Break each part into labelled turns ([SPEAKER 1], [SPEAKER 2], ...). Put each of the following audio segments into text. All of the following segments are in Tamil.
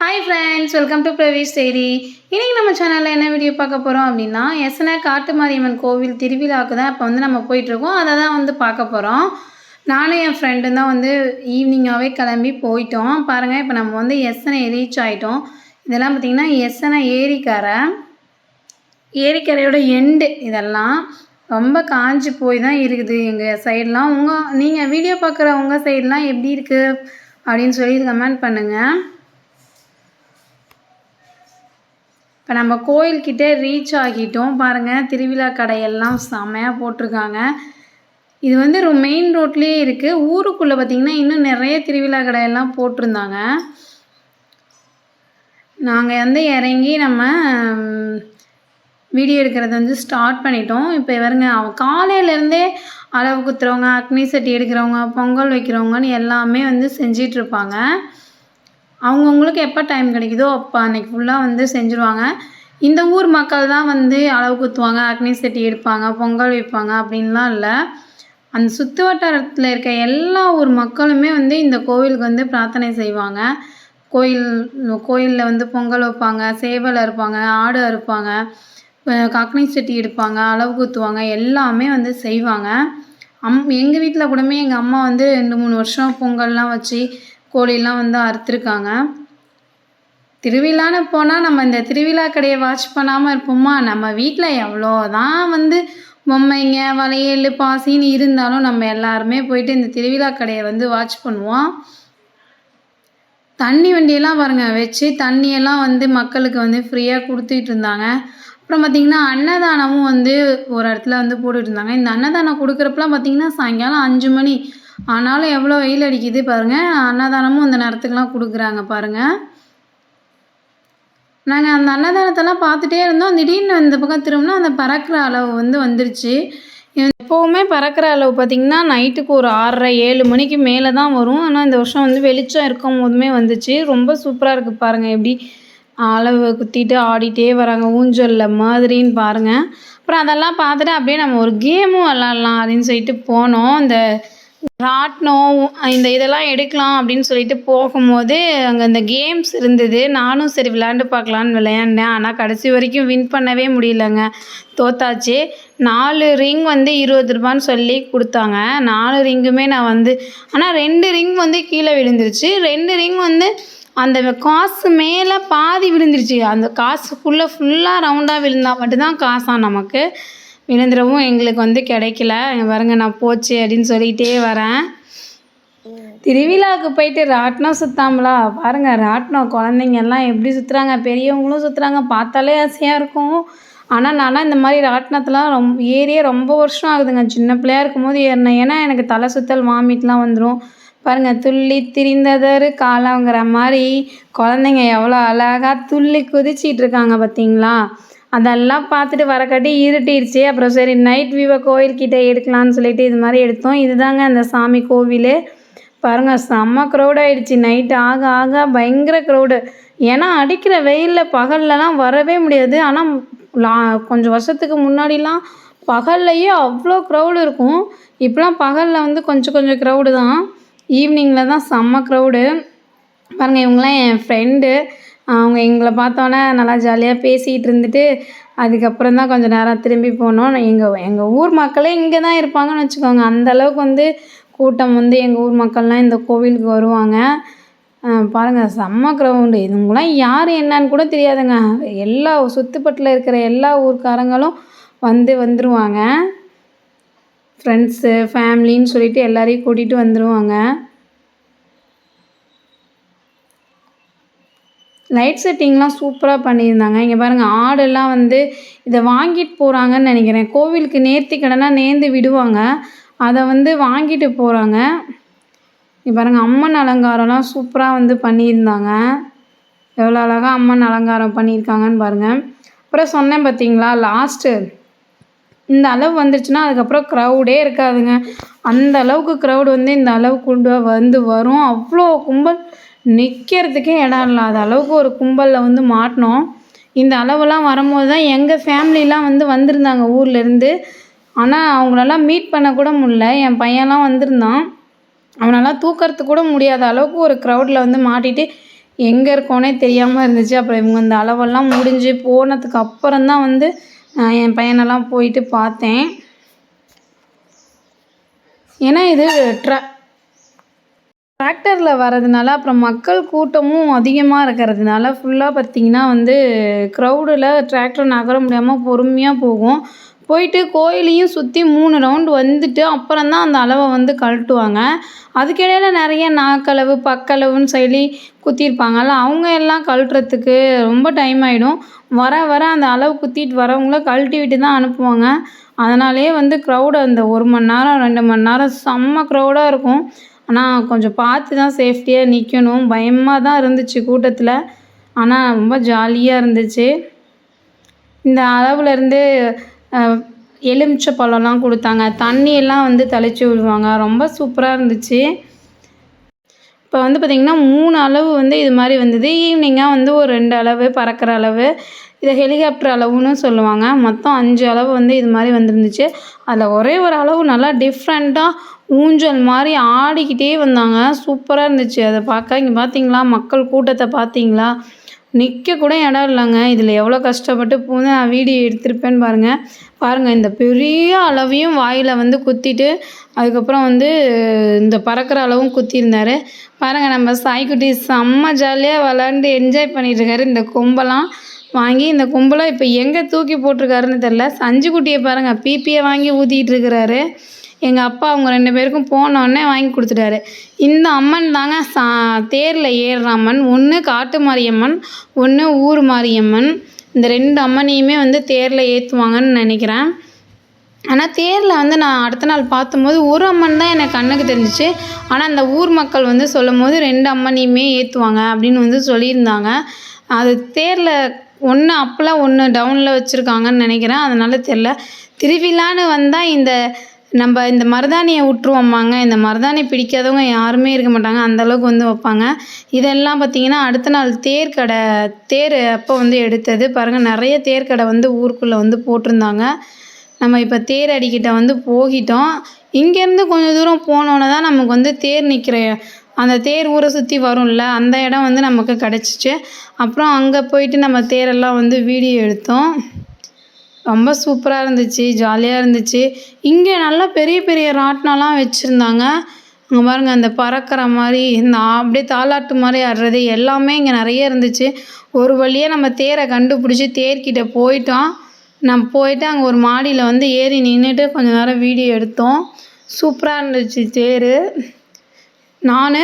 [SPEAKER 1] Hi friends welcome to Praveesh செய்தி இன்றைக்கி நம்ம சேனலில் என்ன வீடியோ பார்க்க போகிறோம் அப்படின்னா எஸ்என காட்டு மாரியம்மன் கோவில் திருவிழாவுக்கு தான் இப்போ வந்து நம்ம போயிட்டுருக்கோம் அதை தான் வந்து பார்க்க போகிறோம் நானும் என் ஃப்ரெண்டு தான் வந்து ஈவினிங்காகவே கிளம்பி போயிட்டோம். பாருங்கள் இப்போ நம்ம வந்து எசனை ரீச் ஆகிட்டோம் இதெல்லாம் பார்த்திங்கன்னா எசனை ஏரிக்கரை ஏரிக்கரையோட எண்டு இதெல்லாம் ரொம்ப காஞ்சி போய் தான் இருக்குது எங்கள் சைடெலாம் உங்கள் நீங்கள் வீடியோ பார்க்குற உங்கள் சைடெலாம் எப்படி இருக்குது அப்படின்னு சொல்லி கமெண்ட் பண்ணுங்கள் இப்போ நம்ம கோயில்கிட்ட ரீச் ஆகிட்டோம். பாருங்கள் திருவிழா கடையெல்லாம் செமையாக போட்டிருக்காங்க. இது வந்து ஒரு மெயின் ரோட்லேயே இருக்குது ஊருக்குள்ளே பார்த்திங்கன்னா இன்னும் நிறைய திருவிழா கடையெல்லாம் போட்டிருந்தாங்க. நாங்கள் வந்து இறங்கி நம்ம வீடியோ எடுக்கிறத வந்து ஸ்டார்ட் பண்ணிட்டோம். இப்போ வருங்க அவன் காலையிலேருந்தே அளவு குத்துறவங்க அக்னி சட்டி எடுக்கிறவங்க பொங்கல் வைக்கிறவங்கன்னு எல்லாமே வந்து செஞ்சிட்ருப்பாங்க அவங்கவுங்களுக்கு எப்போ டைம் கிடைக்குதோ அப்போ அன்றைக்கி ஃபுல்லாக வந்து செஞ்சுருவாங்க. இந்த ஊர் மக்கள் தான் வந்து அளவு குத்துவாங்க அக்னி சட்டி எடுப்பாங்க பொங்கல் வைப்பாங்க அப்படின்லாம் இல்லை. அந்த சுற்று வட்டாரத்தில் இருக்க எல்லா ஊர் மக்களுமே வந்து இந்த கோவிலுக்கு வந்து பிரார்த்தனை செய்வாங்க. கோயில் கோயிலில் வந்து பொங்கல் வைப்பாங்க சேவல் அறுப்பாங்க ஆடு அறுப்பாங்க அக்னி சட்டி எடுப்பாங்க அளவு குத்துவாங்க எல்லாமே வந்து செய்வாங்க. அம் எங்கள் வீட்டில் கூடமே எங்கள் அம்மா வந்து ரெண்டு மூணு வருஷம் பொங்கல்லாம் வச்சு கோழிலாம் வந்து அறுத்துருக்காங்க. திருவிழான்னு போனால் நம்ம இந்த திருவிழா கடையை வாட்ச் பண்ணாமல் இருப்போமா? நம்ம வீட்டில் எவ்வளோ தான் வந்து பொம்மைங்க வளையல் பாசின்னு இருந்தாலும் நம்ம எல்லாருமே போயிட்டு இந்த திருவிழா கடையை வந்து வாட்ச் பண்ணுவோம். தண்ணி வண்டியெல்லாம் பாருங்கள் வச்சு தண்ணியெல்லாம் வந்து மக்களுக்கு வந்து ஃப்ரீயாக கொடுத்துட்டு இருந்தாங்க. அப்புறம் பார்த்திங்கன்னா அன்னதானமும் வந்து ஒரு இடத்துல வந்து போட்டுட்டு இருந்தாங்க. இந்த அன்னதானம் கொடுக்குறப்பலாம் பார்த்திங்கன்னா சாயங்காலம் அஞ்சு மணி ஆனாலும் எவ்வளோ வெயில் அடிக்குது பாருங்கள் அன்னதானமும் அந்த நேரத்துக்குலாம் கொடுக்குறாங்க பாருங்கள் நாங்கள் அந்த அன்னதானத்தெல்லாம் பார்த்துட்டே இருந்தோம். திடீர்னு இந்த பக்கம் திரும்பினா அந்த பறக்கிற அளவு வந்து வந்துருச்சு. எப்போவுமே பறக்கிற அளவு பார்த்திங்கன்னா நைட்டுக்கு ஒரு ஆறரை ஏழு மணிக்கு மேலே தான் வரும். ஆனால் இந்த வருஷம் வந்து வெளிச்சம் இருக்கும் போதுமே வந்துச்சு. ரொம்ப சூப்பராக இருக்குது பாருங்கள் எப்படி அளவு குத்திட்டு ஆடிட்டே வராங்க. ஊஞ்சலில் மாதிரின்னு பாருங்கள் அப்புறம் அதெல்லாம் பார்த்துட்டு அப்படியே நம்ம ஒரு கேமும் விளாட்லாம் அப்படின்னு சொல்லிட்டு போனோம். இந்த ராட்டினம் இந்த இதெல்லாம் எடுக்கலாம் அப்படின்னு சொல்லிட்டு போகும்போது அங்கே இந்த கேம்ஸ் இருந்தது. நானும் சரி விளையாண்டு பார்க்கலான்னு விளையாண்டேன். ஆனால் கடைசி வரைக்கும் வின் பண்ணவே முடியலங்க. தோத்தாச்சு. நாலு ரிங் வந்து இருபது ரூபான்னு சொல்லி கொடுத்தாங்க. நாலு ரிங்குமே நான் வந்து ஆனால் ரெண்டு ரிங் வந்து கீழே விழுந்துருச்சு. ரெண்டு ரிங் வந்து அந்த காசு மேலே பாதி விழுந்துருச்சு. அந்த காசுக்குள்ளே ஃபுல்லாக ரவுண்டாக விழுந்தால் மட்டும்தான் காசாக நமக்கு. விழுந்துடவும் எங்களுக்கு வந்து கிடைக்கல. பாருங்க நான் போச்சு அப்படின்னு சொல்லிகிட்டே வரேன். திருவிழாவுக்கு போயிட்டு ராட்டினம் சுத்தாமலா? பாருங்கள் ராட்டினம். குழந்தைங்க எல்லாம் எப்படி சுற்றுறாங்க பெரியவங்களும் சுற்றுறாங்க பார்த்தாலே ஆசையாக இருக்கும். ஆனால் நான்லாம் இந்த மாதிரி ராட்டினத்துலாம் ரொம்ப ஏறியே ரொம்ப வருஷம் ஆகுதுங்க. சின்ன பிள்ளையா இருக்கும்போது ஏறினேன். ஏன்னா எனக்கு தலை சுத்தல் வாமிட்லாம் வந்துடும் பாருங்கள் துள்ளி திரிந்ததொரு காலங்கிற மாதிரி குழந்தைங்க எவ்வளோ அழகாக துள்ளி குதிச்சிட்டு இருக்காங்க பார்த்தீங்களா? அதெல்லாம் பார்த்துட்டு வரக்காட்டி இருட்டிடுச்சு அப்புறம் சரி நைட் வியூவை கோயில்கிட்ட எடுக்கலான்னு சொல்லிட்டு இது மாதிரி எடுத்தோம். இதுதாங்க அந்த சாமி கோவில். பாருங்கள் செம்ம க்ரௌட் ஆகிடுச்சு நைட்டு ஆக ஆக பயங்கர க்ரௌடு ஏன்னா அடிக்கிற வெயிலில் பகல்லலாம் வரவே முடியாது. ஆனால் லா கொஞ்சம் வருஷத்துக்கு முன்னாடிலாம் பகல்லையே அவ்வளோ க்ரௌடு இருக்கும். இப்போலாம் பகலில் வந்து கொஞ்சம் கொஞ்சம் க்ரௌடு தான். ஈவினிங்கில் தான் செம்ம க்ரௌடு பாருங்கள் இவங்களாம் என் ஃப்ரெண்டு அவங்க எங்களை பார்த்தோன்னே நல்லா ஜாலியாக பேசிகிட்டு இருந்துட்டு அதுக்கப்புறம் தான் கொஞ்சம் நேரம் திரும்பி போனோம். எங்கள் எங்கள் ஊர் மக்களே இங்கே தான் இருப்பாங்கன்னு வச்சுக்கோங்க. அந்தளவுக்கு வந்து கூட்டம் வந்து எங்கள் ஊர் மக்கள்லாம் இந்த கோவிலுக்கு வருவாங்க. பாருங்கள் செம்ம க்ரௌண்டு இதுங்களாம் யார் என்னன்னு கூட தெரியாதுங்க. எல்லா சுற்றுப்பட்டில் இருக்கிற எல்லா ஊர்க்காரங்களும் வந்து வந்துடுவாங்க ஃப்ரெண்ட்ஸு ஃபேமிலின்னு சொல்லிட்டு எல்லாரையும் கூட்டிகிட்டு வந்துடுவாங்க லைட் செட்டிங்லாம் சூப்பராக பண்ணியிருந்தாங்க. இங்கே பாருங்கள் ஆடெல்லாம் வந்து இதை வாங்கிட்டு போகிறாங்கன்னு நினைக்கிறேன். கோவிலுக்கு நேர்த்தி கடனாக நேர்ந்து விடுவாங்க. அதை வந்து வாங்கிட்டு போகிறாங்க இங்கே பாருங்கள் அம்மன் அலங்காரம்லாம் சூப்பராக வந்து பண்ணியிருந்தாங்க. எவ்வளோ அழகாக அம்மன் அலங்காரம் பண்ணியிருக்காங்கன்னு பாருங்கள் அப்புறம் சொன்னேன் பார்த்தீங்களா லாஸ்ட்டு இந்த அளவு வந்துருச்சுன்னா அதுக்கப்புறம் க்ரௌடே இருக்காதுங்க. அந்த அளவுக்கு க்ரௌடு வந்து இந்த அளவுக்கு வந்து வரும். அவ்வளோ கும்பல் நிற்கிறதுக்கே இடம் இல்லாத அளவுக்கு ஒரு கும்பலில் வந்து மாட்டினோம். இந்த அளவெல்லாம் வரும்போது தான் எங்கள் ஃபேமிலிலாம் வந்து வந்திருந்தாங்க ஊர்லேருந்து ஆனால் அவங்களெல்லாம் மீட் பண்ண கூட முடில என் பையன்லாம் வந்திருந்தான். அவனெல்லாம் தூக்கறதுக்கு கூட முடியாத அளவுக்கு ஒரு க்ரௌடில் வந்து மாட்டிட்டு எங்கே இருக்கோன்னே தெரியாமல் இருந்துச்சு. அப்புறம் இவங்க இந்த அளவெல்லாம் முடிஞ்சு போனதுக்கு அப்புறம் தான் வந்து நான் என் பையனெல்லாம் போயிட்டு பார்த்தேன். ஏன்னா இது ட்ர டிராக்டரில் வரதுனால அப்புறம் மக்கள் கூட்டமும் அதிகமாக இருக்கிறதுனால ஃபுல்லாக பார்த்திங்கன்னா வந்து க்ரௌடில் டிராக்டர் நகர முடியாமல் பொறுமையாக போகும். போயிட்டு கோயிலையும் சுற்றி மூணு ரவுண்டு வந்துட்டு அப்புறம் தான் அந்த அளவை வந்து கழட்டுவாங்க. அதுக்கிடையில் நிறைய நாக்களவு பக்களவுன்னு சொல்லி குத்திருப்பாங்கல்ல அவங்க எல்லாம் கழட்டுறதுக்கு ரொம்ப டைம் ஆகிடும் வர வர அந்த அளவு குத்திட்டு வரவங்கள கழட்டி விட்டு தான் அனுப்புவாங்க. அதனாலேயே வந்து க்ரௌடு அந்த ஒரு மணி நேரம் ரெண்டு மணி நேரம் செம்ம க்ரௌடாக இருக்கும். ஆனால் கொஞ்சம் பார்த்து தான் சேஃப்டியாக நிற்கணும் பயமாக தான் இருந்துச்சு கூட்டத்தில். ஆனால் ரொம்ப ஜாலியாக இருந்துச்சு. இந்த அளவுலேருந்து எலுமிச்சை பழம்லாம் கொடுத்தாங்க. தண்ணியெல்லாம் வந்து தெளித்து விடுவாங்க. ரொம்ப சூப்பராக இருந்துச்சு. இப்போ வந்து பார்த்திங்கன்னா மூணு அளவு வந்து இது மாதிரி வந்தது. ஈவினிங்காக வந்து ஒரு ரெண்டு அளவு பறக்கிற அளவு. இதை ஹெலிகாப்டர் அளவுன்னு சொல்லுவாங்க. மொத்தம் அஞ்சு அளவு வந்து இது மாதிரி வந்துருந்துச்சு. அதில் ஒரே ஒரு அளவு நல்லா டிஃப்ரெண்ட்டாக ஊஞ்சல் மாதிரி ஆடிக்கிட்டே வந்தாங்க. சூப்பராக இருந்துச்சு. அதை பார்க்க இங்கே பார்த்தீங்களா மக்கள் கூட்டத்தை பார்த்தீங்களா நிற்க கூட இடம் இல்லைங்க. இதில் எவ்வளோ கஷ்டப்பட்டு பூந்து நான் வீடியோ எடுத்திருப்பேன்னு பாருங்கள் பாருங்கள் இந்த பெரிய அளவையும் வாயில் வந்து குத்திட்டு அதுக்கப்புறம் வந்து இந்த பறக்கிற அளவும் குத்திருந்தார் பாருங்கள் நம்ம சாய்க்குட்டி செம்ம ஜாலியாக விளாண்டு என்ஜாய் பண்ணிகிட்ருக்காரு இந்த கொம்பெல்லாம் வாங்கி இந்த கும்பலாக இப்போ எங்கே தூக்கி போட்டிருக்காருன்னு தெரில சஞ்சு குட்டியை பாருங்கள் பிபியை வாங்கி ஊற்றிட்டு இருக்கிறாரு. எங்கள் அப்பா அவங்க ரெண்டு பேருக்கும் போனோடனே வாங்கி கொடுத்துட்டாரு. இந்த அம்மன் தாங்க சா தேரில் ஏறுற அம்மன். ஒன்று காட்டு மாரியம்மன் ஒன்று ஊர் மாரியம்மன். இந்த ரெண்டு அம்மனையுமே வந்து தேரில் ஏற்றுவாங்கன்னு நினைக்கிறேன். ஆனால் தேரில் வந்து நான் அடுத்த நாள் பார்த்தும்போது ஒரு அம்மன் தான் எனக்கு கண்ணுக்கு தெரிஞ்சிச்சு. ஆனால் அந்த ஊர் மக்கள் வந்து சொல்லும் போது ரெண்டு அம்மனையுமே ஏற்றுவாங்க அப்படின்னு வந்து சொல்லியிருந்தாங்க. அது தேரில் ஒன்று அப்போலாம் ஒன்று டவுனில் வச்சுருக்காங்கன்னு நினைக்கிறேன். அதனால் தெரில திருவிழான்னு வந்தால் இந்த நம்ம இந்த மருதாணியை விட்ருவோம்மாங்க இந்த மருதாணி பிடிக்காதவங்க யாருமே இருக்க மாட்டாங்க. அந்தளவுக்கு வந்து வைப்பாங்க. இதெல்லாம் பார்த்திங்கன்னா அடுத்த நாள் தேர் கடை தேர் அப்போ வந்து எடுத்தது. பாருங்கள் நிறைய தேர் கடை வந்து ஊருக்குள்ளே வந்து போட்டிருந்தாங்க. நம்ம இப்போ தேர் அடிக்கிட்ட வந்து போகிட்டோம். இங்கேருந்து கொஞ்சம் தூரம் போனோன்னே தான் நமக்கு வந்து தேர் நிற்கிற அந்த தேர் ஊரை சுற்றி வரும்ல அந்த இடம் வந்து நமக்கு கிடச்சிச்சு. அப்புறம் அங்கே போயிட்டு நம்ம தேரெல்லாம் வந்து வீடியோ எடுத்தோம். ரொம்ப சூப்பராக இருந்துச்சு ஜாலியாக இருந்துச்சு. இங்கே நல்லா பெரிய பெரிய ராட்டினம்லாம் வச்சுருந்தாங்க. அங்கே பாருங்கள் அந்த பறக்கிற மாதிரி இந்த அப்படியே தாலாட்டு மாதிரி ஆடுறது எல்லாமே இங்கே நிறைய இருந்துச்சு. ஒரு வழியாக நம்ம தேரை கண்டுபிடிச்சி தேர்கிட்ட போயிட்டோம். நம்ம போயிட்டு அங்கே ஒரு மாடியில் வந்து ஏறி நின்றுட்டு கொஞ்சம் நேரம் வீடியோ எடுத்தோம். சூப்பராக இருந்துச்சு தேர். நான்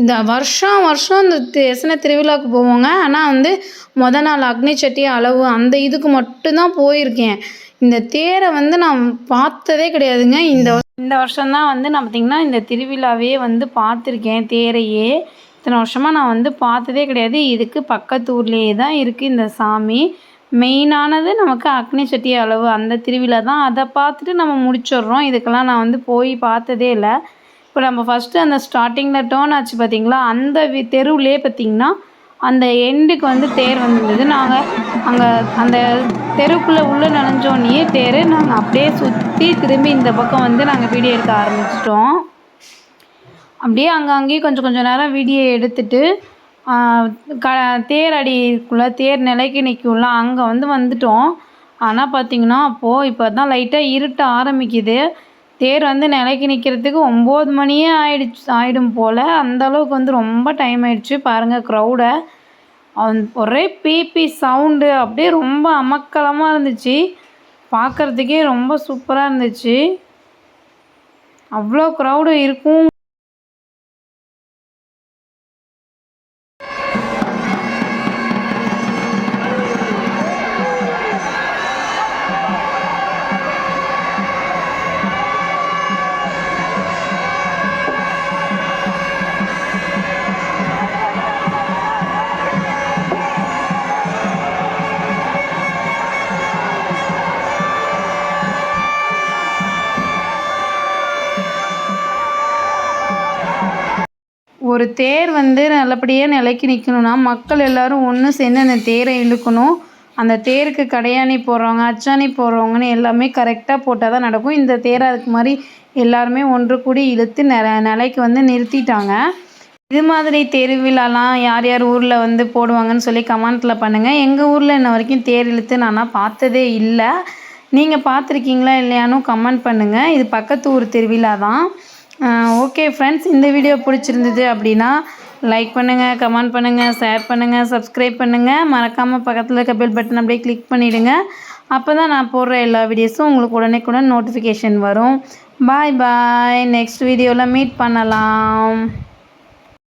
[SPEAKER 1] இந்த வருஷம் வருஷம் இந்த எசன திருவிழாவுக்கு போவோங்க. ஆனால் வந்து மொதல் நாள் அக்னி சட்டி அளவு அந்த இதுக்கு மட்டும்தான் போயிருக்கேன். இந்த தேரை வந்து நான் பார்த்ததே கிடையாதுங்க. இந்த இந்த வருஷம்தான் வந்து நான் பார்த்திங்கன்னா இந்த திருவிழாவே வந்து பார்த்துருக்கேன் தேரையே. இத்தனை வருஷமாக நான் வந்து பார்த்ததே கிடையாது. இதுக்கு பக்கத்து ஊர்லேயே தான் இருக்குது இந்த சாமி. மெயினானது நமக்கு அக்னி சட்டி அளவு அந்த திருவிழா தான். அதை பார்த்துட்டு நம்ம முடிச்சிடுறோம். இதுக்கெல்லாம் நான் வந்து போய் பார்த்ததே இல்லை. இப்போ நம்ம ஃபஸ்ட்டு அந்த ஸ்டார்டிங்கில் டேர்ன் ஆச்சு பார்த்தீங்களா அந்த வி தெருவிலே பார்த்தீங்கன்னா அந்த எண்டுக்கு வந்து தேர் வந்திருந்தது நாங்கள் அங்கே அந்த தெருவுக்குள்ளே உள்ளே நனைஞ்சோன்னே தேர் நாங்கள் அப்படியே சுற்றி திரும்பி இந்த பக்கம் வந்து நாங்கள் வீடியோ எடுக்க ஆரம்பிச்சிட்டோம். அப்படியே அங்கே அங்கேயும் கொஞ்சம் கொஞ்சம் நேரம் வீடியோ எடுத்துட்டு க தேர் அடிக்குள்ளே தேர் நிலைக்கு நிற்கும்ல அங்கே வந்து வந்துட்டோம். ஆனால் பார்த்தீங்கன்னா அப்போது இப்போ தான் லைட்டாக இருட்ட ஆரம்பிக்குது. தேர் வந்து நிலைக்கு நிற்கிறதுக்கு ஒம்பது மணியே ஆயிடுச்சு ஆகிடும் போல். அந்தளவுக்கு வந்து ரொம்ப டைம் ஆயிடுச்சு. பாருங்கள் க்ரௌடை ஒரே பிபி சவுண்டு அப்படியே ரொம்ப அமக்கலமாக இருந்துச்சு. பார்க்குறதுக்கே ரொம்ப சூப்பராக இருந்துச்சு. அவ்வளோ க்ரௌடு இருக்கும். ஒரு தேர் வந்து நல்லபடியாக நிலைக்கு நிற்கணுன்னா மக்கள் எல்லோரும் ஒன்று சேர்ந்து அந்த தேரை இழுக்கணும். அந்த தேருக்கு கடையாணி போடுறவங்க அச்சாணி போடுறவங்கன்னு எல்லாமே கரெக்டாக போட்டால் தான் நடக்கும். இந்த தேரை அதுக்கு மாதிரி எல்லாருமே ஒன்று கூடி இழுத்து நெ நிலைக்கு வந்து நிறுத்திட்டாங்க. இது மாதிரி தெருவிழாலாம் யார் யார் ஊரில் வந்து போடுவாங்கன்னு சொல்லி கமெண்ட்டில் பண்ணுங்கள் எங்கள் ஊரில் இன்ன வரைக்கும் தேர் இழுத்து நான் பார்த்ததே இல்லை. நீங்கள் பார்த்துருக்கீங்களா இல்லையானும் கமெண்ட் பண்ணுங்கள் இது பக்கத்து ஊர் திருவிழா தான் ஓகே ஃப்ரெண்ட்ஸ் இந்த வீடியோ பிடிச்சிருந்தது அப்படின்னா லைக் பண்ணுங்கள் கமெண்ட் பண்ணுங்கள் ஷேர் பண்ணுங்கள் சப்ஸ்கிரைப் பண்ணுங்கள் மறக்காமல் பக்கத்தில் இருக்க பெல் பட்டன் அப்படியே கிளிக் பண்ணிவிடுங்க அப்போ தான் நான் போடுற எல்லா வீடியோஸும் உங்களுக்கு உடனே கூட நோட்டிஃபிகேஷன் வரும் பாய் பாய் நெக்ஸ்ட் வீடியோவில் மீட் பண்ணலாம்.